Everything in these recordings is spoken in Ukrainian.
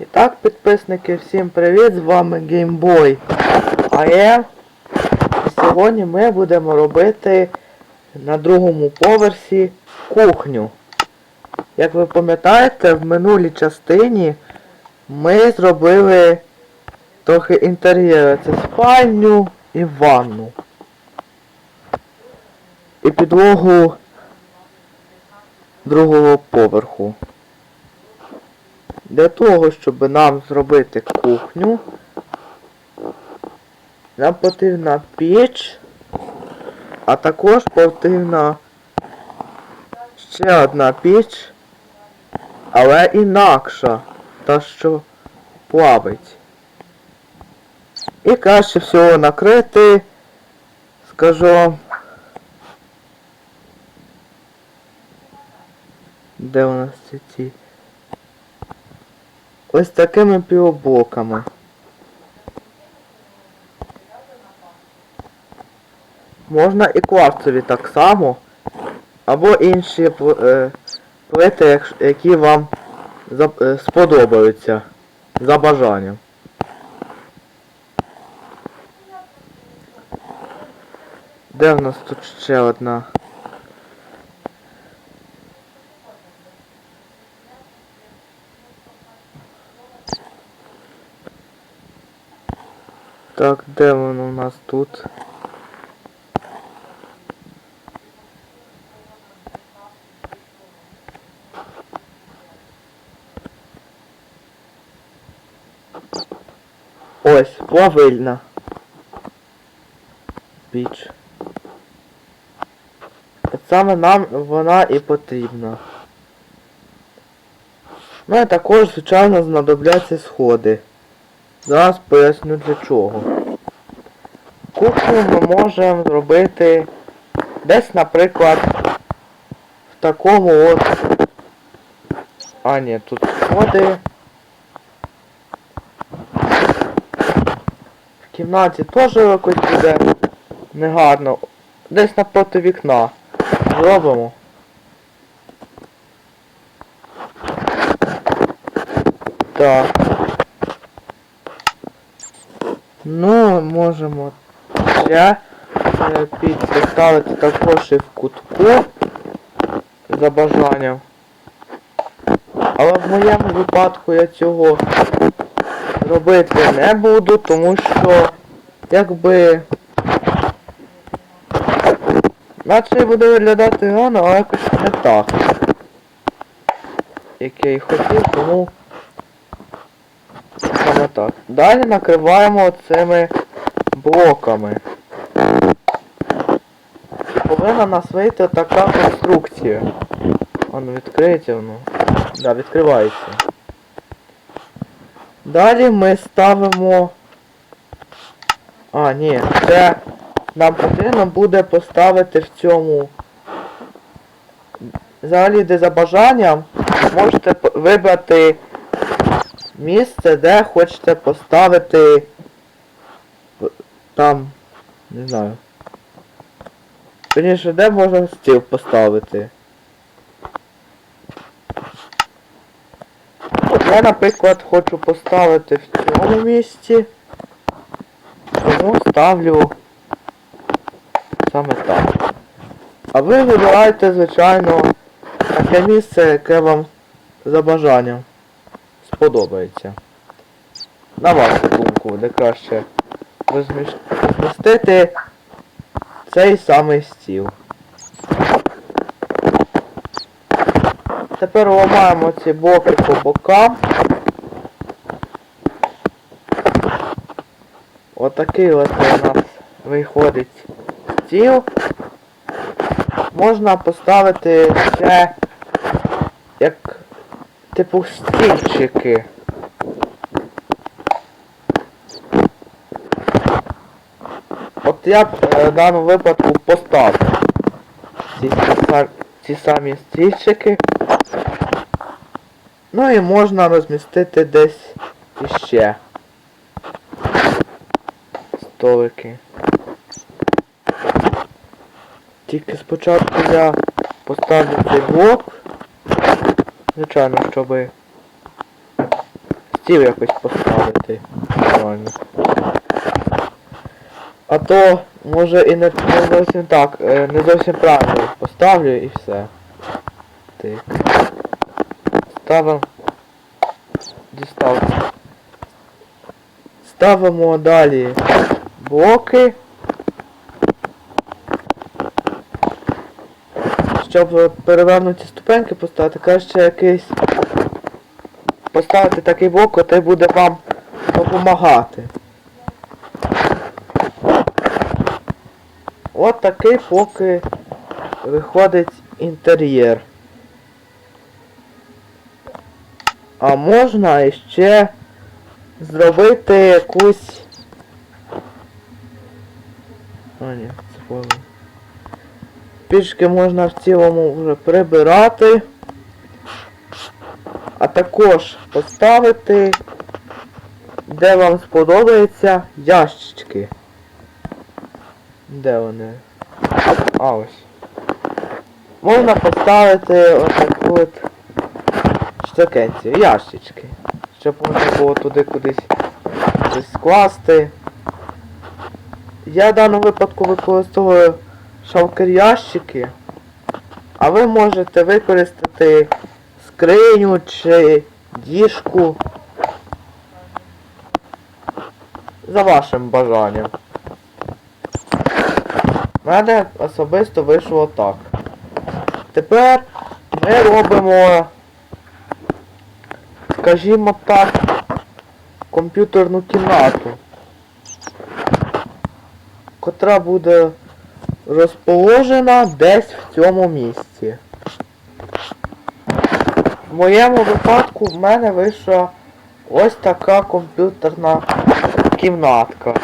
І так, підписники, всім привіт! З вами GameBoy AM. І сьогодні ми будемо робити на другому поверсі кухню. Як ви пам'ятаєте, в минулій частині ми зробили трохи інтер'єру. Це спальню і ванну. І підлогу другого поверху. Для того, щоб нам зробити кухню, нам потрібна піч, а також потрібна ще одна піч, але інакша, та що плавить. І краще всього накрити, скажу, де у нас ці ці? Ось такими півблоками. Можна і кварцеві так само, або інші е, плити, які вам е, сподобаються за бажанням. Де в нас тут ще одна? Так, де воно у нас тут? Ось, плавильна. Піч. От саме нам вона і потрібна. Ну і також, звичайно, знадобляться сходи. Зараз поясню для чого. Кухню ми можемо зробити десь, наприклад, в такому от... А, ні, тут сходи. В кімнаті теж якось буде негарно. Десь напроти вікна. Зробимо. Так. Ну, можемо ще під поставити також і в кутку за бажанням. Але в моєму випадку я цього робити не буду, тому що якби наче буде виглядати гарно, але якось не так. Як я і хотів, тому саме так. Далі накриваємо цими блоками. І повинна нас вийти така конструкція. Воно відкриється воно. Да, відкривається. Далі ми ставимо... А, ні, це нам потрібно буде поставити в цьому. Взагалі, де за бажанням, можете вибрати місце, де хочете поставити там, не знаю. Точніше, де можна стіл поставити. Я, наприклад, хочу поставити в цьому місці. Тому ставлю саме так. А ви вибираєте, звичайно, таке місце, яке вам за бажанням сподобається. На вашу думку, де краще розмістити цей самий стіл. Тепер ламаємо ці боки по бокам. Отакий от у нас виходить стіл. Можна поставити ще як типу стільчики. От я б е, в даному випадку поставив ці, ці, ці самі стільчики. Ну і можна розмістити десь іще столики. Тільки спочатку я поставлю цей блок. Звичайно, щоб стіл якось поставити. Нормально. А то, може і не, не зовсім так, е, не зовсім правильно поставлю і все. Так. Ставимо. Дістав. Ставимо далі блоки. Щоб е, перевернуті ступеньки поставити, краще якийсь поставити такий блок, який буде вам допомагати. От такий поки виходить інтер'єр. А можна іще зробити якусь... А ні, це повинно. Пішки можна в цілому вже прибирати. А також поставити, де вам сподобається, ящички. Де вони? А ось. Можна поставити отаку от штукенцію, ящички. Щоб можна було туди кудись скласти. Я в даному випадку використовую шалкер ящики, а ви можете використати скриню чи діжку за вашим бажанням. У мене особисто вийшло так. Тепер ми робимо, скажімо так, комп'ютерну кімнату, котра буде розположена десь в цьому місці. В моєму випадку в мене вийшла ось така комп'ютерна кімнатка.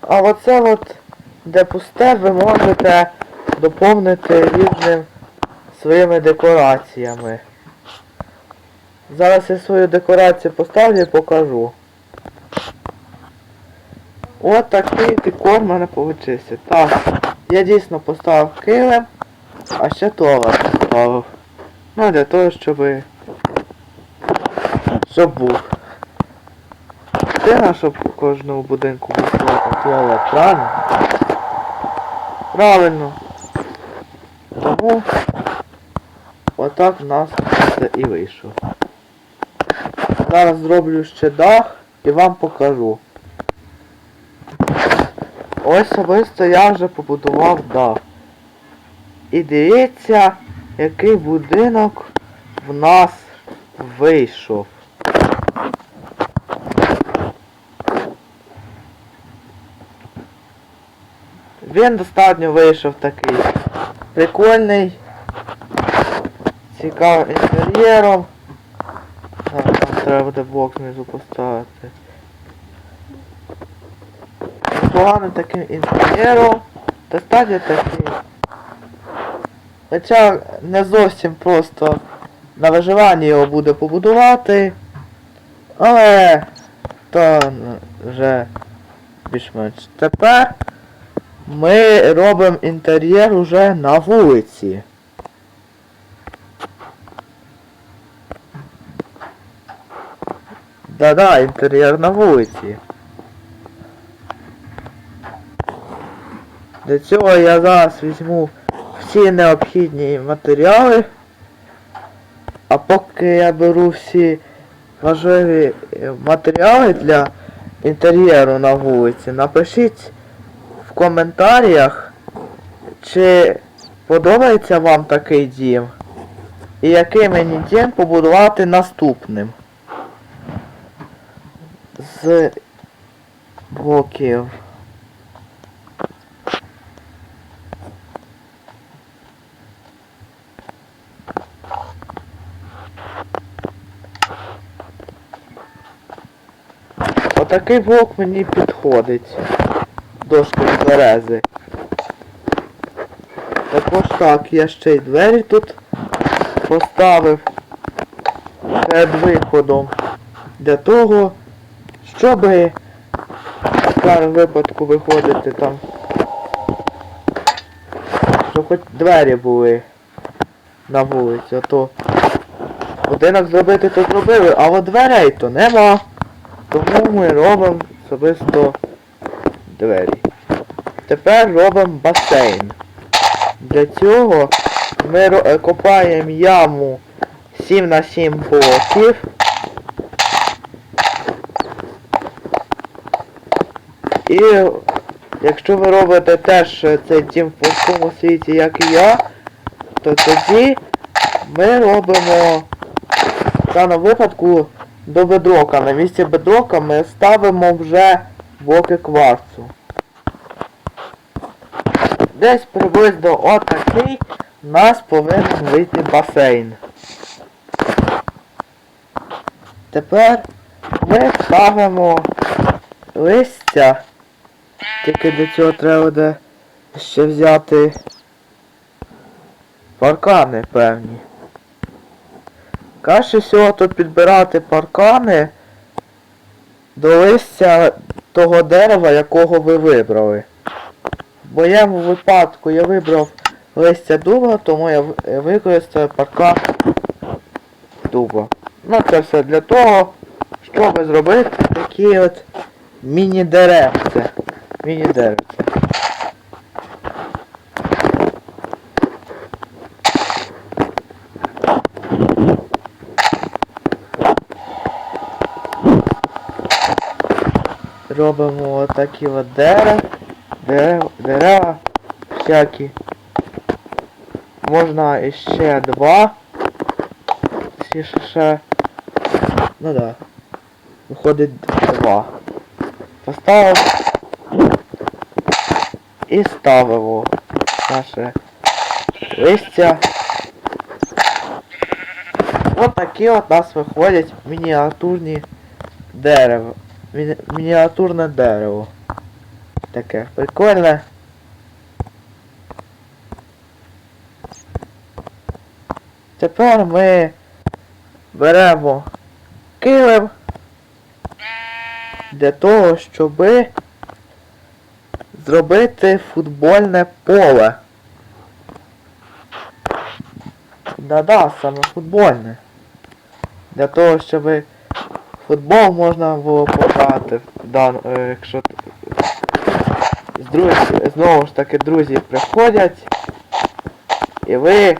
А оце от, де пусте, ви можете доповнити різним своїми декораціями. Зараз я свою декорацію поставлю і покажу. От такий декор в мене получився. Так, я дійсно поставив килим, а ще туалет поставив. Ну, для того, щоб... Щоб був. Це щоб у кожному будинку був туалет, правильно? Правильно. Тому отак в нас це і вийшло. Зараз зроблю ще дах і вам покажу. Особисто я вже побудував дах. І дивіться, який будинок в нас вийшов. Він достатньо вийшов такий прикольний, цікавий інтер'єром. Там треба буде блок знизу поставити. Непоганим таким інтер'єром. Достатньо такий. Хоча не зовсім просто на виживанні його буде побудувати. Але то вже більш-менш. Тепер ми робимо інтер'єр уже на вулиці. Да-да, інтер'єр на вулиці. Для цього я зараз візьму всі необхідні матеріали. А поки я беру всі важливі е, матеріали для інтер'єру на вулиці, напишіть в коментарях, чи подобається вам такий дім. І який мені дім побудувати наступним. З блоків. Отакий блок мені підходить. Дошки з берези. Також так, я ще й двері тут поставив перед виходом. Для того, щоб в даному випадку виходити там. Щоб хоч двері були на вулиці, а то Будинок зробити то зробили, а от дверей то нема. Тому ми робимо особисто двері. Тепер робимо басейн. Для цього ми е, копаємо яму 7 на 7 блоків. І якщо ви робите теж е, цей дім в плоскому світі, як і я, то тоді ми робимо в даному випадку до бедрока. На місці бедрока ми ставимо вже блоки кварцу. Десь приблизно отакий у нас повинен вийти басейн. Тепер ми ставимо листя. Тільки для цього треба буде ще взяти паркани певні. Краще всього тут підбирати паркани до листя того дерева, якого ви вибрали. В моєму випадку я вибрав листя дуба, тому я використаю паркан дуба. Ну це все для того, щоб зробити такі от міні-деревця. Міні-деревця. Робимо отакі от дерева, дерева, дерева всякі. Можна іще два. Точніше ще. Ну да. Виходить два. Поставив і ставимо наше листя. От такі от нас виходять мініатюрні дерева. Міні- мініатюрне дерево. Таке прикольне. Тепер ми беремо килим для того, щоб зробити футбольне поле. Да-да, саме футбольне. Для того, щоб футбол можна було пограти, да, е, якщо друзі, знову ж таки друзі приходять і ви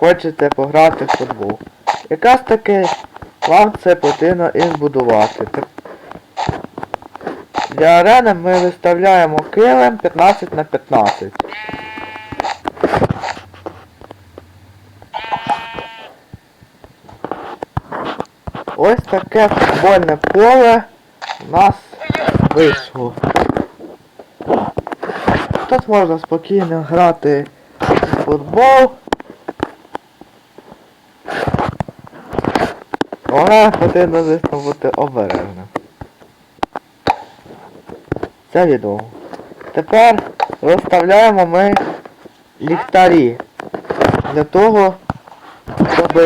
хочете пограти в футбол. Якраз таки вам це потрібно і збудувати. Для арени ми виставляємо килим 15 на 15. Ось таке футбольне поле у нас вийшло. Тут можна спокійно грати в футбол. Але потрібно, звісно, бути обережним. Це відомо. Тепер розставляємо ми ліхтарі. Для того, щоб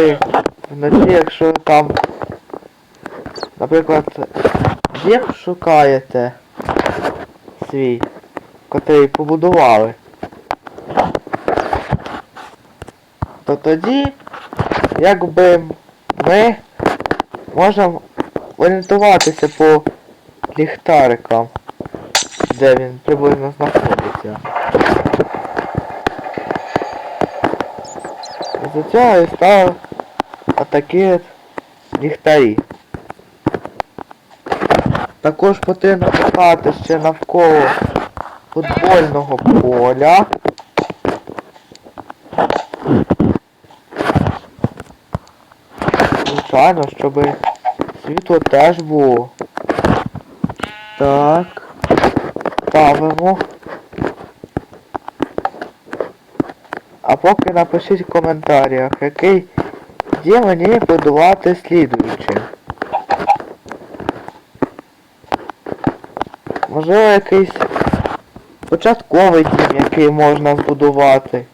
вночі, якщо там, наприклад, дім шукаєте свій, котрий побудували, то тоді, якби ми можемо орієнтуватися по ліхтарикам, де він приблизно знаходиться. І за цього я ставив отакі от ліхтарі. Також потрібно писати ще навколо футбольного поля. Звичайно, щоб світло теж було. Так. Ставимо. А поки напишіть в коментарях, який де мені будувати слідуючим. Можливо якийсь початковий дім, який можна збудувати.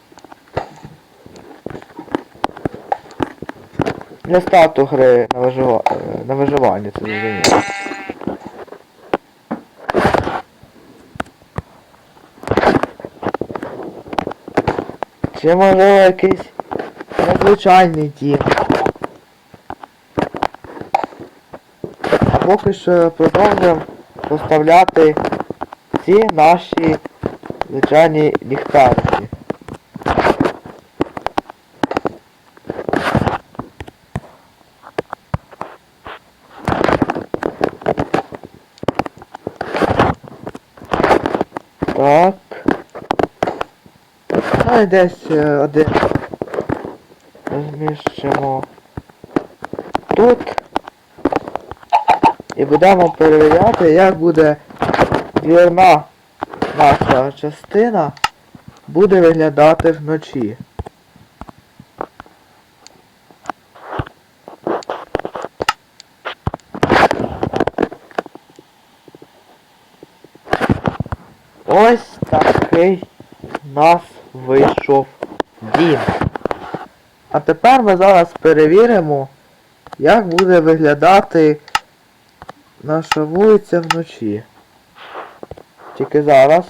Для стату гри на, вижива... на виживання, це зрозуміло. Чи можливо якийсь незвичайний дім. поки що продовжуємо поставляти ці наші звичайні ліхтарики. Так. Ну десь е, один розміщимо тут. І будемо перевіряти, як буде двірна наша частина буде виглядати вночі. Ось такий в нас вийшов дім. А тепер ми зараз перевіримо, як буде виглядати наша вулиця вночі. Тільки зараз.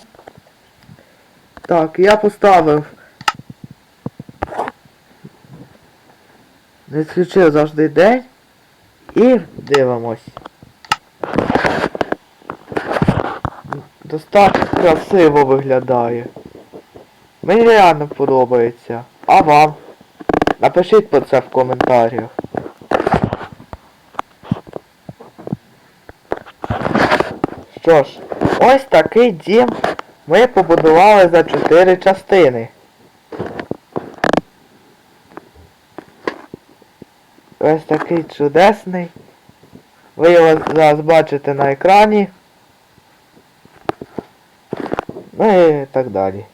Так, я поставив. Не включив завжди день. І дивимось. Достатньо красиво виглядає. Мені реально подобається. А вам? Напишіть про це в коментарях. Що ж, ось такий дім ми побудували за 4 частини. Ось такий чудесний. Ви його зараз бачите на екрані. Ну і так далі.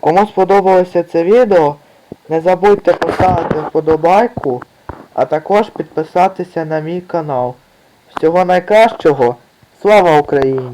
Кому сподобалося це відео, не забудьте поставити вподобайку, а також підписатися на мій канал. Всього найкращого. Слава Україні!